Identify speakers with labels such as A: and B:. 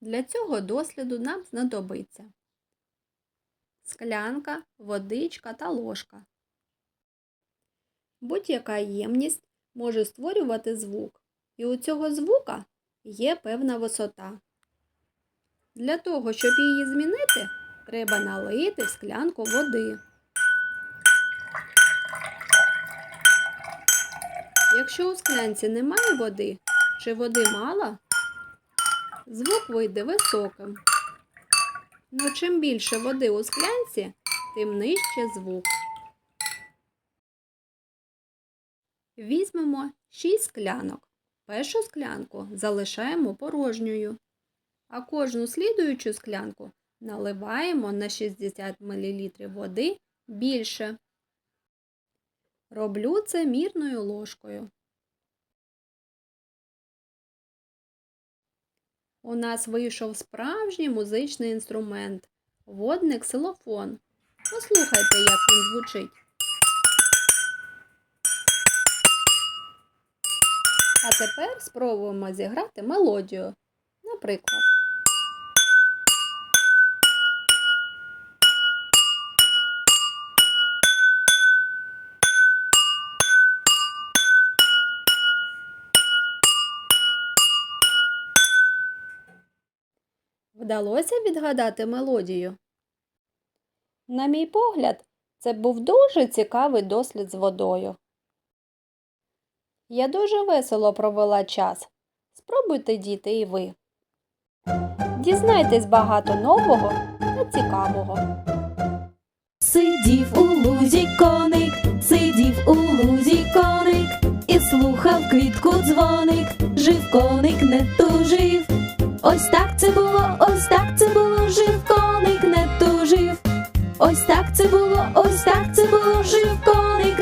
A: Для цього досліду нам знадобиться склянка, водичка та ложка. Будь-яка ємність може створювати звук, і у цього звука є певна висота. Для того, щоб її змінити, треба налити в склянку води. Якщо у склянці немає води чи води мало, звук вийде високим. Но чим більше води у склянці, тим нижче звук. Візьмемо 6 склянок. Першу склянку залишаємо порожньою, а кожну слідуючу склянку наливаємо на 60 мл води більше. Роблю це мірною ложкою. У нас вийшов справжній музичний інструмент водник силофон. Послухайте, як він звучить. А тепер спробуємо зіграти мелодію. Наприклад. Вдалося відгадати мелодію? На мій погляд, це був дуже цікавий дослід з водою. Я дуже весело провела час. Спробуйте, діти, і ви. Дізнайтесь багато нового та цікавого.
B: Сидів у лузі коник, сидів у лузі коник, і слухав квітку дзвоник, жив коник не тужив. Ось так це було, ось так це було, жив коник не тужив. Ось так це було, ось так це було, жив коник